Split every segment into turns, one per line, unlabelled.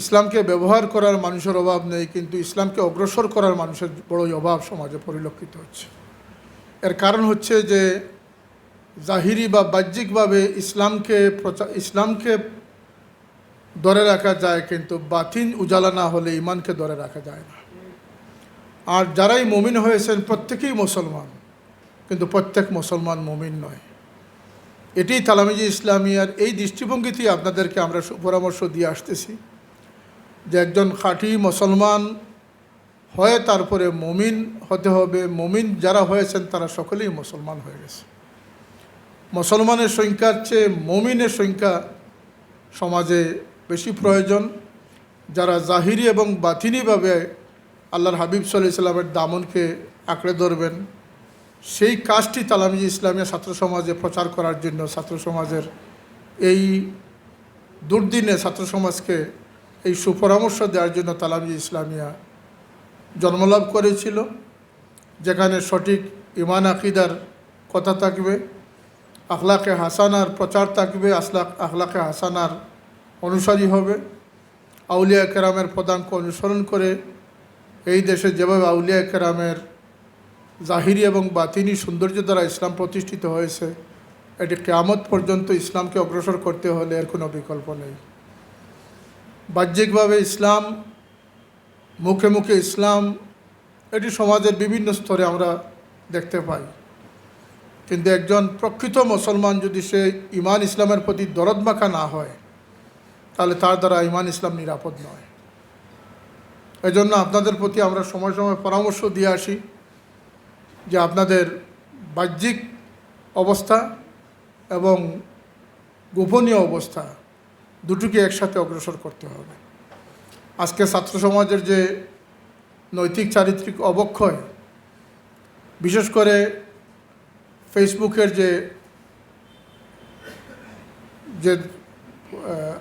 ইসলামকে ব্যবহার করার মানুষের অভাব নেই, কিন্তু ইসলামকে অগ্রসর করার মানুষের বড়ই অভাব সমাজে পরিলক্ষিত হচ্ছে। এর কারণ হচ্ছে যে, জাহিরি বা বাহ্যিকভাবে ইসলামকে প্রচার ইসলামকে ধরে রাখা যায়, কিন্তু বাতিন উজালা না হলে ইমানকে ধরে রাখা যায় না। আর যারাই মমিন হয়েছেন প্রত্যেকেই মুসলমান, কিন্তু প্রত্যেক মুসলমান মমিন নয়। এটি তালামিজি ইসলামিয়ার এই দৃষ্টিভঙ্গিতেই আপনাদেরকে আমরা পরামর্শ দিয়ে আসতেছি। যে একজন খাঁটি মুসলমান হয়ে তারপরে মমিন হতে হবে, মমিন যারা হয়েছেন তারা সকলেই মুসলমান হয়ে গেছে। মুসলমানের সংখ্যার চেয়ে মমিনের সংখ্যা সমাজে বেশি প্রয়োজন। যারা জাহিরি এবং বাতিনিভাবে আল্লাহর হাবিব সাল্লাহ ইসলামের দামনকে আঁকড়ে ধরবেন, সেই কাজটি তালামিজি ইসলামিয়া ছাত্র সমাজে প্রচার করার জন্য ছাত্র সমাজের এই দুর্দিনে ছাত্র সমাজকে এই সুপরামর্শ দেওয়ার জন্য তালামিজি ইসলামিয়া জন্মলাভ করেছিল, যেখানে সঠিক ইমান আকিদার কথা থাকবে, আখলাকে হাসানার প্রচার থাকবে, আসলাক, আখলাকে হাসানার অনুসারী হবে। আউলিয়া কেরামের পদাঙ্ক অনুসরণ করে এই দেশে যেভাবে আউলিয়া কেরামের জাহিরি এবং বাতিনি সৌন্দর্য দ্বারা ইসলাম প্রতিষ্ঠিত হয়েছে, এটি কেয়ামত পর্যন্ত ইসলামকে অগ্রসর করতে হলে এর কোনো বিকল্প নেই। বাহ্যিকভাবে ইসলাম, মুখে মুখে ইসলাম, এটি সমাজের বিভিন্ন স্তরে আমরা দেখতে পাই। কিন্তু একজন প্রকৃত মুসলমান যদি সে ইমান ইসলামের প্রতি দরদ মাখা না হয়, তাহলে তার দ্বারা ইমান ইসলাম নিরাপদ নয়। এজন্য আপনাদের প্রতি আমরা সময় সময় পরামর্শ দিয়ে আসি যে আপনাদের বাহ্যিক অবস্থা এবং গোপনীয় অবস্থা দুটোকে একসাথে অগ্রসর করতে হবে। আজকে ছাত্র সমাজের যে নৈতিক চারিত্রিক অবক্ষয়, বিশেষ করে ফেসবুকের যে যে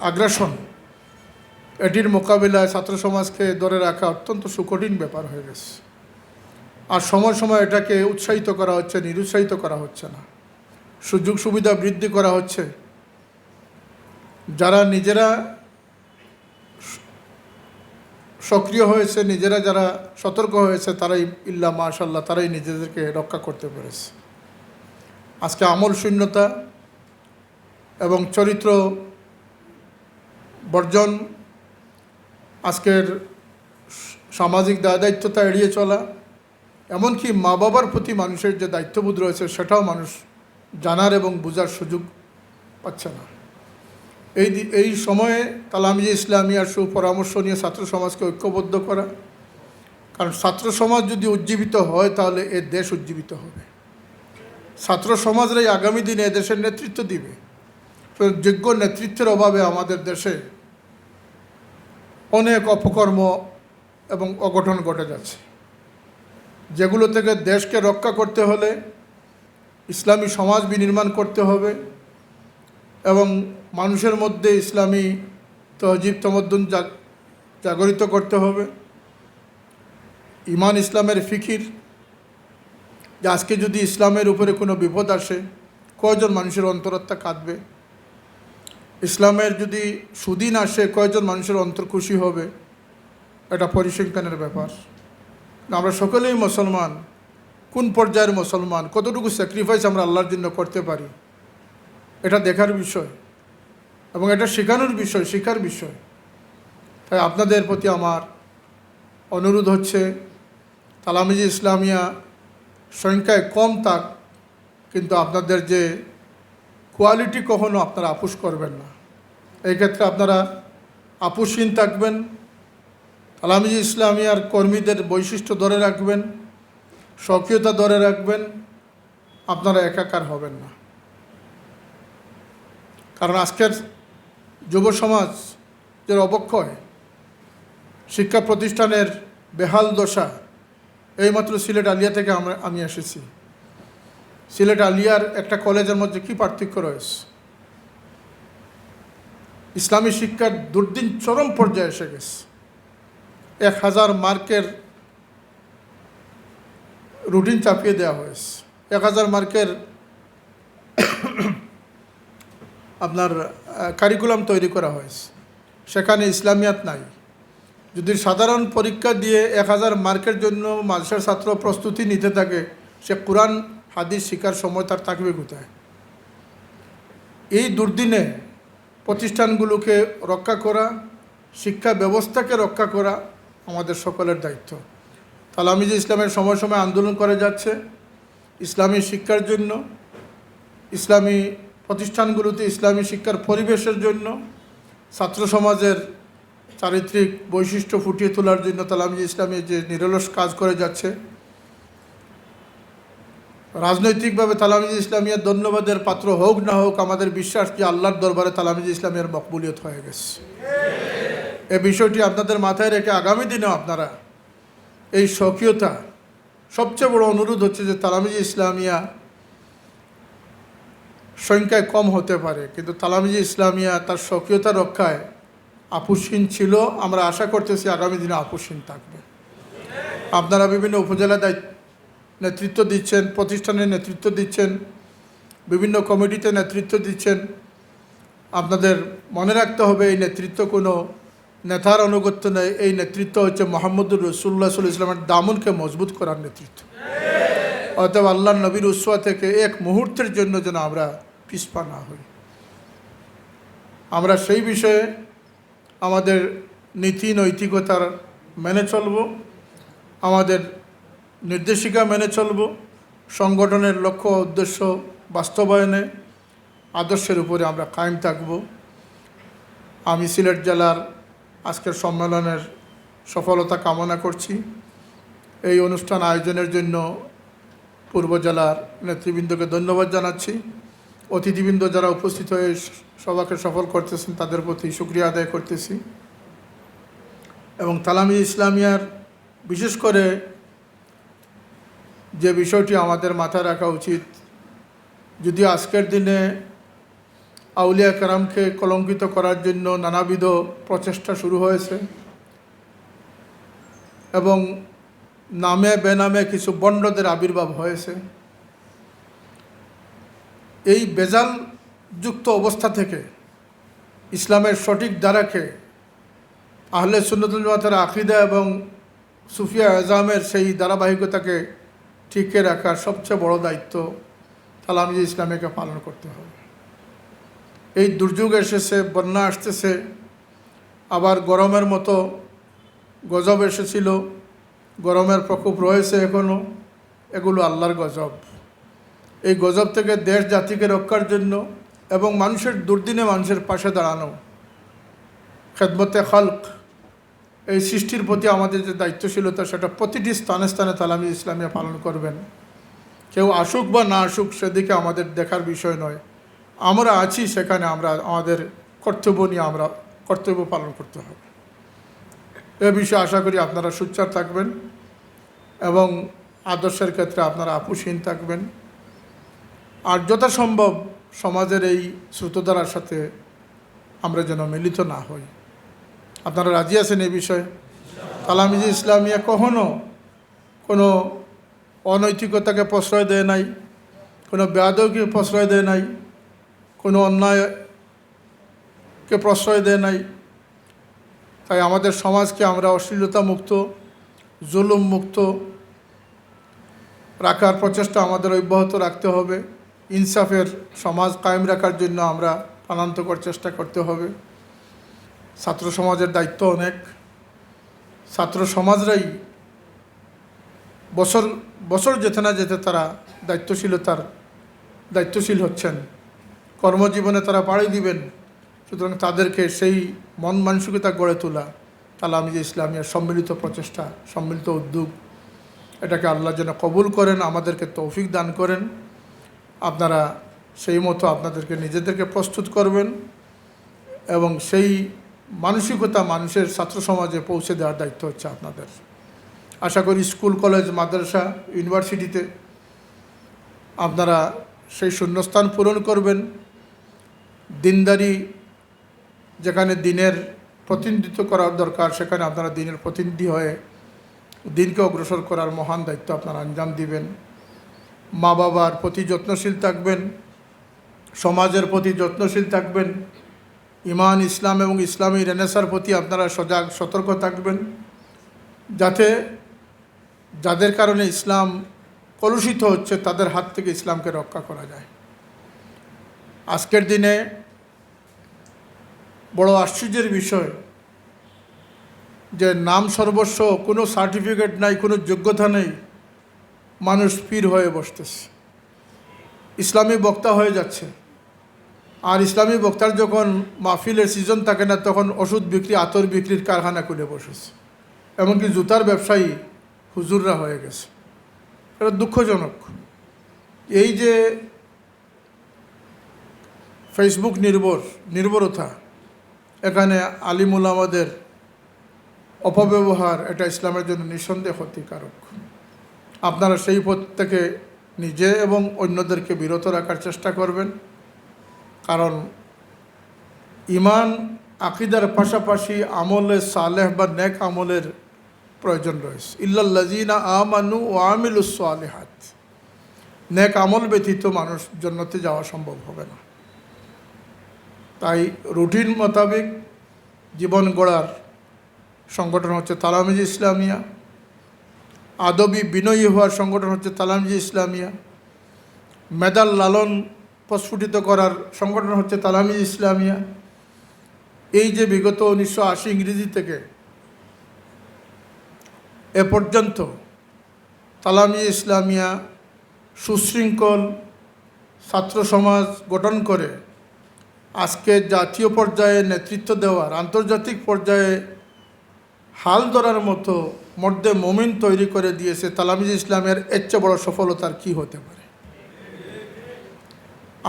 আগ্রাসন, এটির মোকাবিলায় ছাত্র সমাজকে ধরে রাখা অত্যন্ত সুকঠিন ব্যাপার হয়ে গেছে। আর সময় সময় এটাকে উৎসাহিত করা হচ্ছে, নিরুৎসাহিত করা হচ্ছে না। সুযোগ সুবিধা বৃদ্ধি করা হচ্ছে। যারা নিজেরা সক্রিয় হয়েছে, নিজেরা যারা সতর্ক হয়েছে, তারাই ইল্লা মাশাল্লাহ তারাই নিজেদেরকে রক্ষা করতে পেরেছে। আজকে আমল শূন্যতা এবং চরিত্র বর্জন, আজকের সামাজিক দায় দায়িত্বতা এড়িয়ে চলা, এমনকি মা বাবার প্রতি মানুষের যে দায়িত্ববোধ রয়েছে, সেটাও মানুষ জানার এবং বোঝার সুযোগ পাচ্ছে না। এই এই সময়ে কালামিজি ইসলামিয়ার সুপরামর্শ নিয়ে ছাত্র সমাজকে ঐক্যবদ্ধ করা। কারণ ছাত্র সমাজ যদি উজ্জীবিত হয়, তাহলে এ দেশ উজ্জীবিত হবে। ছাত্র সমাজরাই আগামী দিনে এদেশের নেতৃত্ব দিবে। যোগ্য নেতৃত্বের অভাবে আমাদের দেশে অনেক অপকর্ম এবং অঘটন ঘটে যাচ্ছে। যেগুলো থেকে দেশকে রক্ষা করতে হলে ইসলামী সমাজ বিনির্মাণ করতে হবে। এবং মানুষের মধ্যে ইসলামী তহজিব তমদ্দুন জাগ- জাগরিত করতে হবে। ইমান ইসলামের ফিকির। যে আজকে যদি ইসলামের উপরে কোনো বিপদ আসে, কয়জন মানুষের অন্তরাত্মা কাঁদবে? ইসলামের যদি সুদিন আসে, কয়জন মানুষের অন্তর খুশি হবে? এটা পরিসংখ্যানের ব্যাপার। আমরা সকলেই মুসলমান। কোন পর্যায়ের মুসলমান? কতটুকু স্যাক্রিফাইস আমরা আল্লাহর জন্য করতে পারি? এটা দেখার বিষয় এবং এটা শেখানোর বিষয় শেখার বিষয়। তাই আপনাদের প্রতি আমার অনুরোধ হচ্ছে, তালামিজি ইসলামিয়া সংখ্যায় কম থাক, কিন্তু আপনাদের যে কোয়ালিটি কখনো আপনারা আপুস করবেন না। এই ক্ষেত্রে আপনারা আপুসহীন থাকবেন, তালামিজি ইসলামিয়ার কর্মীদের বৈশিষ্ট্য ধরে রাখবেন সক্রিয়তা ধরে রাখবেন, আপনারা একাকার হবেন না। কারণ আজকের যুব সমাজ যে অবক্ষয়, শিক্ষা প্রতিষ্ঠানের বেহাল দশা, এইমাত্র সিলেট আলিয়া থেকে আমরা, আমি এসেছি। সিলেট আলিয়ার একটা কলেজের মধ্যে কি পার্থক্য রয়েছে? ইসলামী শিক্ষার দুর্দিন চরম পর্যায়ে এসে গেছে। এক হাজার মার্কের রুটিন চাপিয়ে দেওয়া হয়েছে। এক হাজার মার্কের আপনার কারিকুলাম তৈরি করা হয়েছে। সেখানে ইসলামিয়াত নাই। যদি সাধারণ পরীক্ষা দিয়ে এক হাজার মার্কের জন্য মাদ্রাসার ছাত্র প্রস্তুতি নিতে থাকে, সে কোরআন, হাদিস শিকার সময় তার থাকবে কোথায়? এই দুর্দিনে প্রতিষ্ঠানগুলোকে রক্ষা করা, শিক্ষা ব্যবস্থাকে রক্ষা করা আমাদের সকলের দায়িত্ব। তালামিজ ইসলামের সময় সময় আন্দোলন করে যাচ্ছে, ইসলামী শিক্ষার জন্য, ইসলামী প্রতিষ্ঠানগুলোতে ইসলামী শিক্ষার পরিবেশের জন্য ছাত্র সমাজের চারিত্রিক বৈশিষ্ট্য ফুটিয়ে তোলার জন্য তালামিজ ইসলামী যে নিরলস কাজ করে যাচ্ছে, রাজনৈতিকভাবে তালামিজ ইসলামিয়ার ধন্যবাদের পাত্র হোক না হোক, আমাদের বিশ্বাস যে আল্লাহর দরবারে তালামিজ ইসলামিয়ার মকবুলিয়ত হয়ে গেছে। এ বিষয়টি আপনাদের মাথায় রেখে আগামী দিনেও আপনারা এই স্বকীয়তা সবচেয়ে বড় অনুরোধ হচ্ছে যে তালামিজ ইসলামিয়া সংখ্যায় কম হতে পারে, কিন্তু তালামিজ ইসলামিয়া তার স্বকীয়তা রক্ষায় আপুসীন ছিল। আমরা আশা করতেছি আগামী দিনে আপুসীন থাকবে। আপনারা বিভিন্ন উপজেলা দায়িত্ব নেতৃত্ব দিচ্ছেন, প্রতিষ্ঠানের নেতৃত্ব দিচ্ছেন, বিভিন্ন কমিটিতে নেতৃত্ব দিচ্ছেন। আপনাদের মনে রাখতে হবে, এই নেতৃত্ব কোনো নেতার অনুগত্য নেই। এই নেতৃত্ব হচ্ছে মোহাম্মদুর রসুল্লাহ সাল্লাহ ইসলামের দামনকে মজবুত করার নেতৃত্ব। অতএব আল্লাহ নবীর উৎসা থেকে এক মুহূর্তের জন্য যেন আমরা পিসপা না হই। আমরা সেই বিষয়ে আমাদের নীতি নৈতিকতার মেনে চলব, আমাদের নির্দেশিকা মেনে চলব, সংগঠনের লক্ষ্য উদ্দেশ্য বাস্তবায়নে আদর্শের উপরে আমরা কায়েম থাকব। আমি সিলেট জেলার আজকের সম্মেলনের সফলতা কামনা করছি। এই অনুষ্ঠান আয়োজনের জন্য পূর্ব জেলার নেতৃবৃন্দকে ধন্যবাদ জানাচ্ছি। অতিথিবৃন্দ যারা উপস্থিত হয়ে সভাকে সফল করতেছেন, তাদের প্রতি সুক্রিয়া আদায় করতেছি। এবং তালামি ইসলামিয়ার বিশেষ করে যে বিষয়টি আমাদের মাথায় রাখা উচিত, যদি আজকের দিনে আউলিয়া কারামকে কলঙ্কিত করার জন্য নানাবিধ প্রচেষ্টা শুরু হয়েছে এবং নামে বেনামে কিছু বন্ডদের আবির্ভাব হয়েছে। এই বেজাল যুক্ত অবস্থা থেকে ইসলামের সঠিক দ্বারাকে আহলে সুন্নতুল আকিদা এবং সুফিয়া আজামের সেই ধারাবাহিকতাকে টিকে রাখার সবচেয়ে বড় দায়িত্ব তালামিজ ইসলামীকে পালন করতে হবে। এই দুর্যোগ এসেছে, বন্যা আসতেছে, আবার গরমের মতো গজব এসেছিল। গরমের প্রকোপ রয়েছে এখনও এগুলো আল্লাহর গজব। এই গজব থেকে দেশ জাতিকে রক্ষার জন্য এবং মানুষের দুর্দিনে মানুষের পাশে দাঁড়ানো। খেদমতে খালক, এই সৃষ্টির প্রতি আমাদের যে দায়িত্বশীলতা, সেটা প্রতিটি স্থানে স্থানে তালামি ইসলামিয়া পালন করবেন। কেউ আসুক বা না আসুক, সেদিকে আমাদের দেখার বিষয় নয়। আমরা আছি সেখানে, আমরা, আমাদের কর্তব্য নিয়ে আমরা, কর্তব্য পালন করতে হবে। এ বিষয়ে আশা করি আপনারা সুচ্চার থাকবেন এবং আদর্শের ক্ষেত্রে আপনারা আপুসীন থাকবেন। আর যথাসম্ভব সমাজের এই স্রোতধারার সাথে আমরা যেন মিলিত না হই। আপনারা রাজি আছেন এ বিষয়ে? তালামিজি ইসলামিয়া কখনো কোনো অনৈতিকতাকে প্রশ্রয় দেয় নাই, কোনো বেয়াদকে প্রশ্রয় দেয় নাই, কোনো অন্যায়কে প্রশ্রয় দেয় নাই তাই আমাদের সমাজকে আমরা অশ্লীলতা মুক্ত জুলুম মুক্ত রাখার প্রচেষ্টা আমাদের অব্যাহত রাখতে হবে। ইনসাফের সমাজ কায়েম রাখার জন্য আমরা প্রাণান্তকর চেষ্টা করতে হবে। ছাত্র সমাজের দায়িত্ব অনেক। ছাত্র সমাজরাই বছর বছর যেতে না যেতে তারা দায়িত্বশীলতার, দায়িত্বশীল হচ্ছেন। কর্মজীবনে তারা পাড়ি দিবেন। সুতরাং তাদেরকে সেই মন মানসিকতা গড়ে তোলা তালামিজ ইসলামিয়ার সম্মিলিত প্রচেষ্টা, সম্মিলিত উদ্যোগ, এটাকে আল্লাহ যেন কবুল করেন, আমাদেরকে তৌফিক দান করেন। আপনারা সেই মতো আপনাদেরকে নিজেদেরকে প্রস্তুত করবেন এবং সেই মানসিকতা মানুষের ছাত্র সমাজে পৌঁছে দেওয়ার দায়িত্ব হচ্ছে আপনাদের। আশা করি স্কুল, কলেজ, মাদ্রাসা, ইউনিভার্সিটিতে আপনারা সেই শূন্যস্থান পূরণ করবেন। দিনদারি যেখানে দিনের প্রতিনিধিত্ব করার দরকার, সেখানে আপনারা দিনের প্রতিনিধি হয়ে দিনকে অগ্রসর করার মহান দায়িত্ব আপনারা আঞ্জাম দিবেন। মা বাবার প্রতি যত্নশীল থাকবেন, সমাজের প্রতি যত্নশীল থাকবেন ইমান ইসলাম এবং ইসলামী রেনেসার প্রতি আপনারা সজাগ, সতর্ক থাকবেন, যাতে যাদের কারণে ইসলাম কলুষিত হচ্ছে, তাদের হাত থেকে ইসলামকে রক্ষা করা যায়। আজকের দিনে বড় আশ্চর্যের বিষয় যে নাম সর্বস্ব, কোনো সার্টিফিকেট নাই, কোনো যোগ্যতা নেই, মানুষ পীর হয়ে বসতেছে। ইসলামী বক্তা হয়ে যাচ্ছে। আর ইসলামী বক্তার যখন মাহফিলের সিজন থাকে না, তখন ওষুধ বিক্রি, আতর বিক্রির কারখানা খুলে বসেছে। এমনকি জুতার ব্যবসায়ী হুজুররা হয়ে গেছে। এটা দুঃখজনক। এই যে ফেসবুক নির্ভর, নির্ভরতা এখানে আলিমুল আমাদের অপব্যবহার এটা ইসলামের জন্য নিঃসন্দেহ ক্ষতিকারক। আপনারা সেই পথ থেকে নিজে এবং অন্যদেরকে বিরত রাখার চেষ্টা করবেন। কারণ ইমান আকিদার পাশাপাশি আমলে সালেহ বা নেক আমলের প্রয়োজন রয়েছে। ইল্লাল্লাজিনা আমানু ও আমিলুস আলেহাত নেক আমল ব্যতীত মানুষ জন্নতে যাওয়া সম্ভব হবে না। তাই রুটিন মোতাবেক জীবন গড়ার সংগঠন হচ্ছে তালামিজ ইসলামিয়া। আদবি বিনয়ী হওয়ার সংগঠন হচ্ছে তালামিজ ইসলামিয়া। মেদাল লালন প্রস্ফুটিত করার সংগঠন হচ্ছে তালামিজ ইসলামিয়া। এই যে বিগত উনিশশো আশি ইংরেজি থেকে এ পর্যন্ত তালামি ইসলামিয়া সুশৃঙ্খল ছাত্র সমাজ গঠন করে আজকে জাতীয় পর্যায়ে নেতৃত্ব দেওয়ার, আন্তর্জাতিক পর্যায়ে হাল ধরার মতো মর্দে মোমিন তৈরি করে দিয়েছে তালামিজ ইসলামের এর চেয়ে বড় সফলতার কি হতে পারে?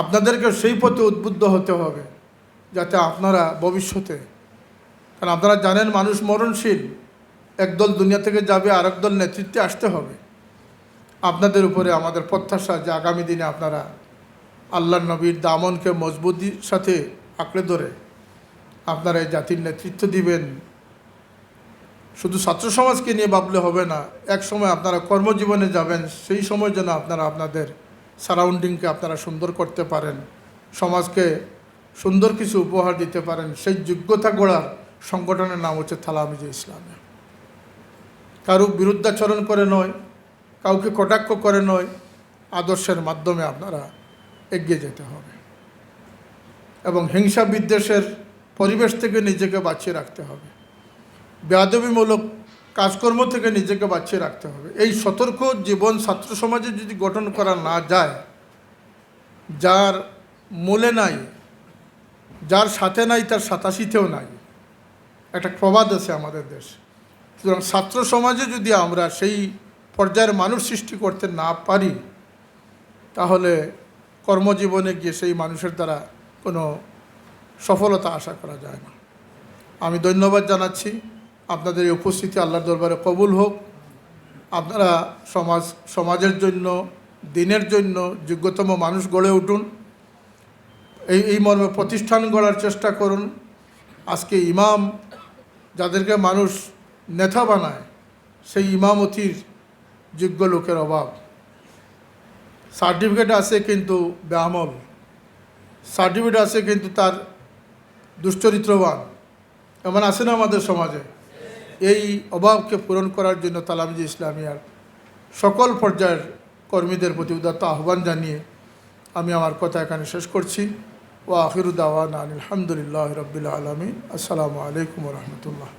আপনাদেরকে সেই পথে উদ্বুদ্ধ হতে হবে, যাতে আপনারা ভবিষ্যতে, কারণ আপনারা জানেন মানুষ মরণশীল, একদল দুনিয়া থেকে যাবে আর দল নেতৃত্বে আসতে হবে। আপনাদের উপরে আমাদের প্রত্যাশা যে আগামী দিনে আপনারা আল্লাহ নবীর দামনকে মজবুতির সাথে আঁকড়ে ধরে। আপনারা এই জাতির নেতৃত্ব দিবেন। শুধু ছাত্র সমাজকে নিয়ে ভাবলে হবে না, এক সময় আপনারা কর্মজীবনে যাবেন, সেই সময় যেন আপনারা আপনাদের সারাউন্ডিংকে আপনারা সুন্দর করতে পারেন, সমাজকে সুন্দর কিছু উপহার দিতে পারেন। সেই যোগ্যতা গড়ার সংগঠনের নাম হচ্ছে থালামিজে ইসলামে। কারও বিরুদ্ধাচরণ করে নয়, কাউকে কটাক্ষ করে নয়, আদর্শের মাধ্যমে আপনারা এগিয়ে যেতে হবে। এবং হিংসা বিদ্বেষের পরিবেশ থেকে নিজেকে বাঁচিয়ে রাখতে হবে। বেয়াদবিমূলক কাজকর্ম থেকে নিজেকে বাঁচিয়ে রাখতে হবে। এই সতর্ক জীবন ছাত্র সমাজে যদি গঠন করা না যায়, যার মূলে নাই, যার সাথে নাই, তার সাতাশিতেও নাই, একটা প্রবাদ আছে আমাদের দেশে। সুতরাং ছাত্র সমাজে যদি আমরা সেই পর্যায়ের মানুষ সৃষ্টি করতে না পারি, তাহলে কর্মজীবনে গিয়ে সেই মানুষের দ্বারা কোনো সফলতা আশা করা যায় না। আমি ধন্যবাদ জানাচ্ছি। আপনাদের এই উপস্থিতি আল্লাহর দরবারে কবুল হোক। আপনারা সমাজ, সমাজের জন্য, দিনের জন্য যোগ্যতম মানুষ গড়ে উঠুন। এই এই মর্মে প্রতিষ্ঠান গড়ার চেষ্টা করুন। আজকে ইমাম যাদেরকে মানুষ নেতা বানায়, সেই ইমামতির যোগ্য লোকের অভাব। সার্টিফিকেট আছে কিন্তু বেআমল সার্টিফিকেট আছে কিন্তু তার দুশ্চরিত্রবান। এমন আছে না আমাদের সমাজে? এই অভাবকে পূরণ করার জন্য তালামজি ইসলামিয়ার সকল পর্যায়ের কর্মীদের প্রতি উদাত্ত আহ্বান জানিয়ে আমি আমার কথা এখানে শেষ করছি। ও আখিরুদ্দাওয়ান আলহামদুলিল্লাহ রবিল আলমিন। আসসালামু আলাইকুম রহমতুল্লাহ।